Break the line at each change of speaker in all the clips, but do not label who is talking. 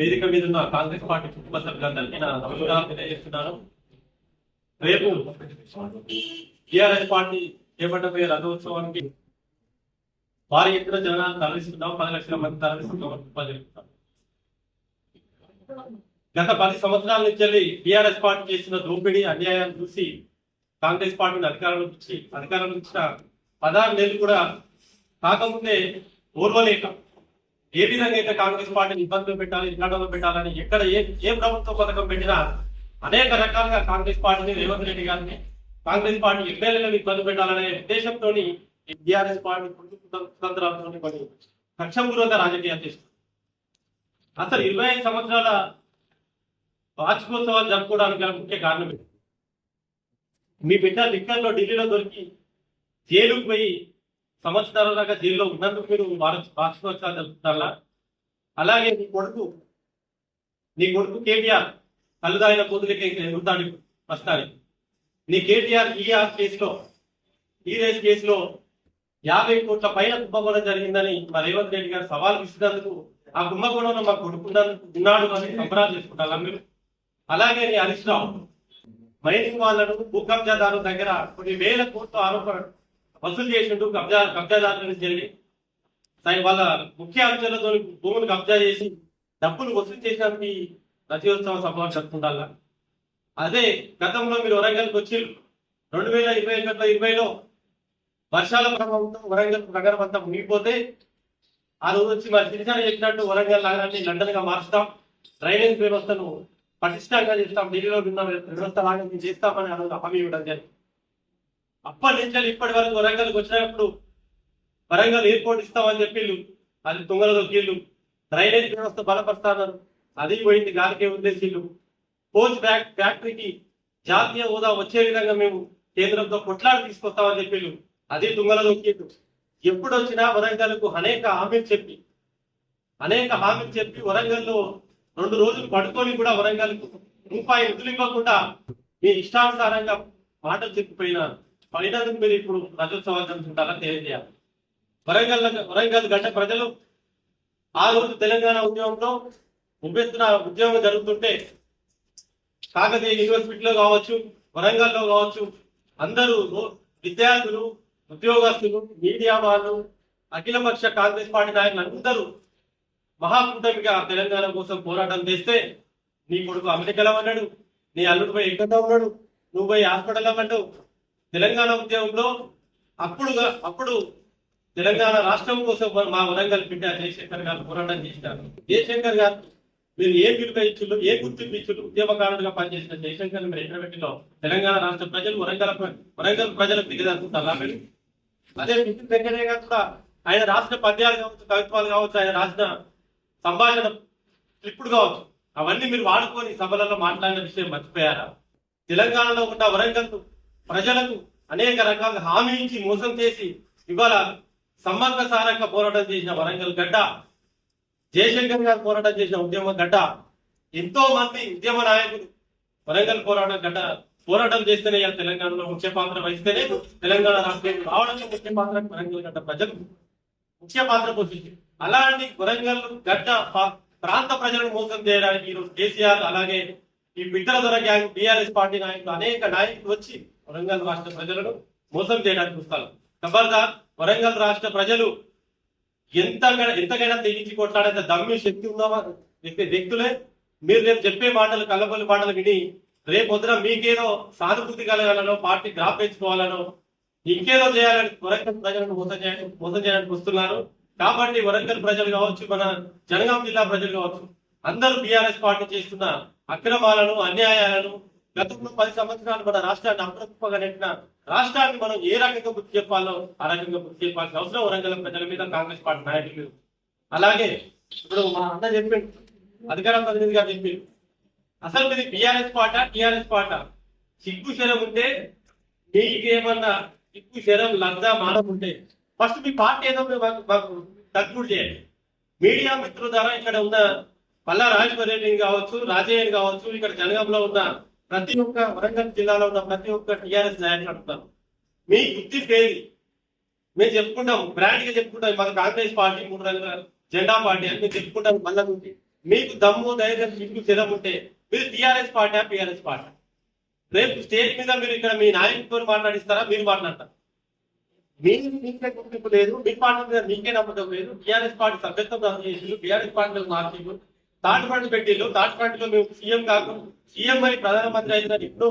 వేదిక మీద ఉన్న కాంగ్రెస్ పార్టీ కుటుంబ సభ్యులందరికీ నా నమస్కారం తెలియజేస్తున్నాను. రేపు టిఆర్ఎస్ పార్టీ చేపట్టబోయే రథోత్సవానికి భారీ ఎత్తున జనాన్ని తరలిస్తున్నాం. పది లక్షల మంది తరలిస్తున్నాం. గత పది సంవత్సరాల నుంచి టిఆర్ఎస్ పార్టీ చేసిన దోపిడీ అన్యాయాన్ని చూసి కాంగ్రెస్ పార్టీని అధికారంలో నుంచి అధికారంలో ఇచ్చిన పదహారు నెలలు కూడా కాకముందే ఓర్వలేక ఏ విధంగా అయితే కాంగ్రెస్ పార్టీని ఇబ్బందులు పెట్టాలి ఇబ్బందులు పెట్టాలని ఎక్కడ ఏ ఏ ప్రభుత్వ పథకం పెట్టినా అనేక రకాలుగా కాంగ్రెస్ పార్టీని రేవంత్ రెడ్డి గారిని కాంగ్రెస్ పార్టీ ఎమ్మెల్యేలను ఇబ్బంది పెట్టాలనే ఉద్దేశంతో టిఆర్ఎస్ పార్టీ కుతంత్రాలతో కొన్ని కక్షపూర్వక రాజకీయాలు చేస్తుంది. అసలు ఇరవై ఐదు సంవత్సరాల వార్షికోత్సవాలు జరుపుకోవడానికి గల ముఖ్య కారణం మీ బిడ్డ లిక్కర్లో ఢిల్లీలో దొరికి జైలుకు పోయి సంవత్సరాల దాకా జైల్లో ఉన్నందుకు మీరు వార్ష- వార్షికోత్సవాలు జరుపుతారా అలాగే నీ కొడుకు నీ కొడుకు కేటీఆర్ కలుదాయిన కూతురికి ఉంటాడు వస్తాడు నీ కేటీఆర్ ఈఆర్ కేసులో ఈ రేస్ కేసులో యాభై కోట్ల పైన కుంభకోణం జరిగిందని మా రేవంత్ రెడ్డి గారు సవాల్ ఇచ్చినందుకు ఆ కుంభకోణంలో మా కొడుకున్నందుకు ఉన్నాడు అని సంబరాలు చేసుకుంటారా మీరు? అలాగే నీ హరీష్ రావు మైనింగ్ వాళ్ళను భూకబ్జాదారు దగ్గర కొన్ని వేల కోట్ల ఆరోపణ వసూలు చేసిండు కబ్జా కబ్జాదారుల నుంచి జరిగి దాని వాళ్ళ ముఖ్య అంశాలతో భూములు కబ్జా చేసి డబ్బులు వసూలు చేసినప్పుడు ఈ రథోత్సవ సభలు జరుపుకుంటారా అదే గతంలో మీరు వరంగల్కి వచ్చి రెండు వేల ఇరవై ఒకటిలో ఇరవైలో వర్షాల ప్రభావంతో వరంగల్ నగరం అంతా మునిగిపోతే ఆ రోజు వచ్చి మరి సిరిసాన చెప్పినట్టు వరంగల్ నగరాన్ని లండన్గా మార్చుతాం. డ్రైనేజ్ వ్యవస్థను పటిష్టంగా చేస్తాం. ఢిల్లీలో ఉన్న వ్యవస్థ లాగా మేము చేస్తామని ఆ రోజు హామీ ఇవ్వడం జరిగింది. అప్పటి నుంచి ఇప్పటి వరకు వరంగల్కి వచ్చినప్పుడు వరంగల్ ఎయిర్పోర్ట్ ఇస్తామని చెప్పిళ్ళు. అది తుంగల దొక్కిళ్ళు. డ్రైనేజ్ వ్యవస్థ బలపరుస్తాన్నారు. అది పోయింది గాలికే ఉద్దేశీలు కోచ్ బ్యాక్ ఫ్యాక్టరీకి జాతీయ హోదా వచ్చే విధంగా మేము కేంద్రంతో కొట్లాడి తీసుకొస్తామని చెప్పిళ్ళు. అది తుంగల దొక్కిళ్ళు. ఎప్పుడు వచ్చినా వరంగల్కు అనేక హామీలు చెప్పి అనేక హామీలు చెప్పి వరంగల్లో రెండు రోజులు పడుకొని కూడా వరంగల్కు రూపాయి వదిలివ్వకుండా ఇవ్వకుండా మీ ఇష్టానుసారంగా మాటలు చెప్పిపోయినారు. పడినందుకు మీరు ఇప్పుడు రజోత్సవాలు జరుపుకుంటారని తెలియజేయాలి. వరంగల్ వరంగల్ గంట ప్రజలు ఆ రోజు తెలంగాణ ఉద్యమంలో ఉబ్బెత్తున ఉద్యమం జరుగుతుంటే కాకతీయ యూనివర్సిటీలో కావచ్చు వరంగల్లో కావచ్చు అందరూ విద్యార్థులు ఉద్యోగస్తులు మీడియా వాళ్ళు అఖిలపక్ష కాంగ్రెస్ పార్టీ నాయకులు అందరూ మహాకూటమిగా తెలంగాణ కోసం పోరాటం చేస్తే నీ కొడుకు అమెరికాలో ఉన్నాడు నీ అల్లుడు పోయి ఎక్కడ ఉన్నాడు నువ్వు పోయి హాస్పిటల్లో ఉన్నాడు తెలంగాణ ఉద్యమంలో అప్పుడుగా అప్పుడు తెలంగాణ రాష్ట్రం కోసం మా వరంగల్ బిడ్డ జయశంకర్ గారు పోరాటం చేసినారు జయశంకర్ గారు మీరు ఏ పిలుపు ఇచ్చులు ఏ గుర్తింపు ఇచ్చులు ఉద్యమకారుడుగా పనిచేసిన జయశంకర్ మీరు ఎక్కడ పెట్టిలో తెలంగాణ రాష్ట్ర ప్రజలు వరంగల్ వరంగల్ ప్రజలకు దిగదనుకుంటారా మీరు అదే నితిన్ వెంకటయ్య గారు కూడా ఆయన రాసిన పద్యాలు కావచ్చు కవిత్వాలు కావచ్చు ఆయన రాసిన సంభాషణ క్లిప్పుడు కావచ్చు. అవన్నీ మీరు వాడుకొని సభలలో మాట్లాడిన విషయం మర్చిపోయారా? తెలంగాణలో ఉన్న వరంగల్ ప్రజలకు అనేక రకాల హామీ ఇచ్చి మోసం చేసి ఇవాళ సమ్మక్క సారక్క పోరాటం చేసిన వరంగల్ గడ్డ జయశంకర్ గారు పోరాటం చేసిన ఉద్యమ గడ్డ ఎంతో మంది ఉద్యమ నాయకులు వరంగల్ పోరాటం గడ్డ పోరాటం చేస్తేనే తెలంగాణలో ముఖ్య పాత్ర వహిస్తేనే తెలంగాణ రాష్ట్రం రావడంలో ముఖ్య పాత్ర వరంగల్ గడ్డ ప్రజలు ముఖ్య పాత్ర పోషించింది. అలాంటి వరంగల్ గడ్డ ప్రాంత ప్రజలను మోసం చేయడానికి ఈరోజు కేసీఆర్ అలాగే ఈ బిడ్డల దొర గ్యాంగ్ బీఆర్ఎస్ పార్టీ నాయకులు అనేక నాయకులు వచ్చి వరంగల్ రాష్ట్ర ప్రజలను మోసం చేయడానికి చూస్తారు ఖబర్దార్ వరంగల్ రాష్ట్ర ప్రజలు ఎంతగా ఎంతకైనా తెగించి కొట్లాడేంత దమ్మి శక్తి ఉన్నవా వ్యక్తి వ్యక్తులే? మీరు రేపు చెప్పే మాటలు కల్లబొల్లి మాటలు విని రేపు వద్దున మీకేదో సానుభూతి కలగాలనో పార్టీ గ్రాఫ్ పెంచుకోవాలనో ఇంకేదో చేయాలని వరంగల్ ప్రజలను మోసం చేయడానికి మోసం చేయడానికి వస్తున్నారు. కాబట్టి వరంగల్ ప్రజలు కావచ్చు మన జనగాం జిల్లా ప్రజలు కావచ్చు అందరూ బీఆర్ఎస్ పార్టీ చేస్తున్న అక్రమాలను అన్యాయాలను గతంలో పది సంవత్సరాలు మన రాష్ట్రాన్ని అప్రతిపగా నెట్టిన రాష్ట్రాన్ని మనం ఏ రకంగా గుర్తు చెప్పాలో ఆ రకంగా గుర్తు చెప్పాల్సిన అవసరం వరంగల్ ప్రజల మీద కాంగ్రెస్ పార్టీ నాయకులు మీద. అలాగే ఇప్పుడు మా అన్న చెప్పిండు అధికారం ప్రతినిధిగా చెప్పిండు. అసలు మీది బీఆర్ఎస్ పార్ట టీఆర్ఎస్ పార్ట సిగ్గు శరం ఉంటే మీకేమన్నా సిగ్గు శరం లగ్జా మానం ఉంటే ఫస్ట్ మీ పార్టీ ఏదో మీరు మాకు తగ్గుడు చేయండి. మీడియా మిత్రుల ద్వారా ఇక్కడ ఉన్న పల్లా రాజేశ్వర రెడ్డిని కావచ్చు రాజయ్యని కావచ్చు ఇక్కడ జనగంలో ఉన్న ప్రతి ఒక్క వరంగల్ జిల్లాలో ఉన్న ప్రతి ఒక్క టీఆర్ఎస్ నాయకులు అడుగుతారు. మీ గుర్తింపు ఏది మేము చెప్పుకుంటాం బ్రాండ్గా చెప్పుకుంటాం మన కాంగ్రెస్ పార్టీ మూడు రంగుల జెండా పార్టీ అని మేము చెప్పుకుంటాం మళ్ళా మీకు దమ్ము ధైర్యం మీకు చిరం ఉంటే మీరు టీఆర్ఎస్ పార్టీ పిఆర్ఎస్ పార్టీ. రేపు స్టేజ్ మీద మీరు ఇక్కడ మీ నాయకుడితో మాట్లాడిస్తారా? మీరు మాట్లాడతారు. మీకు మీకే గుర్తింపు లేదు మీ పార్టీ మీద మీకే నమ్మకం లేదు. టీఆర్ఎస్ పార్టీ సభ్యత్వం బీఆర్ఎస్ చేసిండు టీఆర్ఎస్ పార్టీలో థర్డ్ ఫండ్ పెట్టిండు. థర్డ్ ఫండ్లో మేము సీఎం కాకు సీఎం అయి ప్రధానమంత్రి అయిన ఇప్పుడు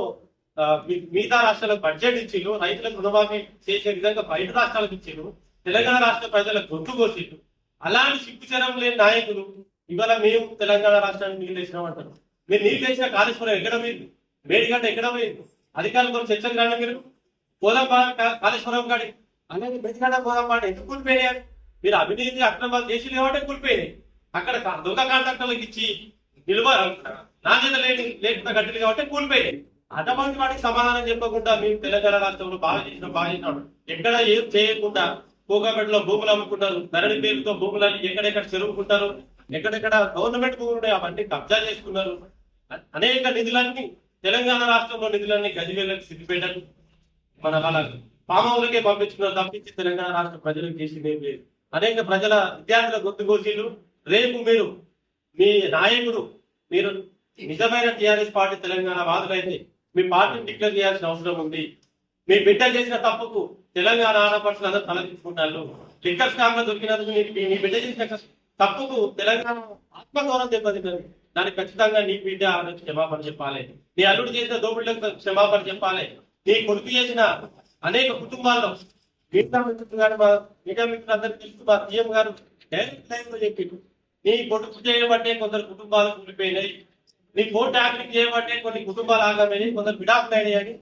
మిగతా రాష్ట్రాలకు బడ్జెట్ ఇచ్చిండు. రైతులకు రుణమాఫీ చేసే విధంగా బయట రాష్ట్రాలకు ఇచ్చిండు. తెలంగాణ రాష్ట్ర ప్రజలకు గొంతు కోసిండు. అలాంటి సిగ్గుచరం లేని నాయకులు ఇవాళ మేము తెలంగాణ రాష్ట్రానికి నీళ్ళు వేసినాం అంటారు. మీరు నీళ్ళు వేసిన కాళేశ్వరం ఎక్కడ పోయింది? మేడిగడ్డ ఎక్కడ పోయింది? అధికారులతో చర్చలు రాండి మీరు? పోదాం కాళేశ్వరం కాడి అలాగే మేడిగడ్డ పోదాం ఎందుకు కూలిపోయారు మీరు అవినీతి అక్రమాలు చేసి లేవంటే కూలిపోయినాయి. అక్కడ దొంగ కాంట్రాక్టర్లకు ఇచ్చి నిల్వ నాణ్యత లేని లేకుండా కట్టలు కాబట్టి కూలిపోయినాయి అటువంటి వాటికి సమాధానం చెప్పకుండా మేము తెలంగాణ రాష్ట్రంలో బాగా చేసిన బాగా ఎక్కడ ఏం చేయకుండా కోకాపేటలో భూములు అమ్ముకుంటారు ధరణి పేరుతో భూములని ఎక్కడెక్కడ చెరువుకుంటారు ఎక్కడెక్కడ గవర్నమెంట్ భూములు అవన్నీ కబ్జా చేసుకున్నారు. అనేక నిధులన్నీ తెలంగాణ రాష్ట్రంలో నిధులన్నీ గజివేలకు సిద్ధిపేటకు మన వాళ్ళ పామౌలకే పంపించుకున్నారు తప్పించి తెలంగాణ రాష్ట్ర ప్రజలకు చేసింది ఏం లేదు. అనేక ప్రజల విద్యార్థుల గొంతు కోసీలు రేపు మీరు మీ నాయకుడు మీరు నిజమైన టీఆర్ఎస్ పార్టీ తెలంగాణ వాదులైతే మీ పార్టీని డిక్లేర్ చేయాల్సిన అవసరం ఉంది. మీ బిడ్డ చేసిన తప్పుకు తెలంగాణ ఆడపడుచులు అందరూ తలదించుకుంటారు. లిక్కర్ స్కామ్ దొరికినందుకు మీ- బిడ్డ చేసిన తప్పుకు తెలంగాణ ఆత్మగౌరవం దెబ్బతిన్నది. దానికి ఖచ్చితంగా నీ బిడ్డ ఆలోచి క్షమాపణ చెప్పాలి. నీ అల్లుడు చేసిన దోపిడీలకు క్షమాపణ చెప్పాలి. నీ కొడుకు చేసిన అనేక కుటుంబాల్లో మిగతా మిత్రులు గారు మా మీడియా మిత్రులందరికీ తెలుసు మా సీఎం గారు డైరెక్ట్ లైన్లో చెప్పిండు నీ కొడుకు చేయబట్టే కొందరు కుటుంబాలు కూలిపోయినాయి నీ కోర్టు యాక్టింగ్ చేయబట్టే కొన్ని కుటుంబాలు ఆగమైనాయి కొందరు విడాకులు అని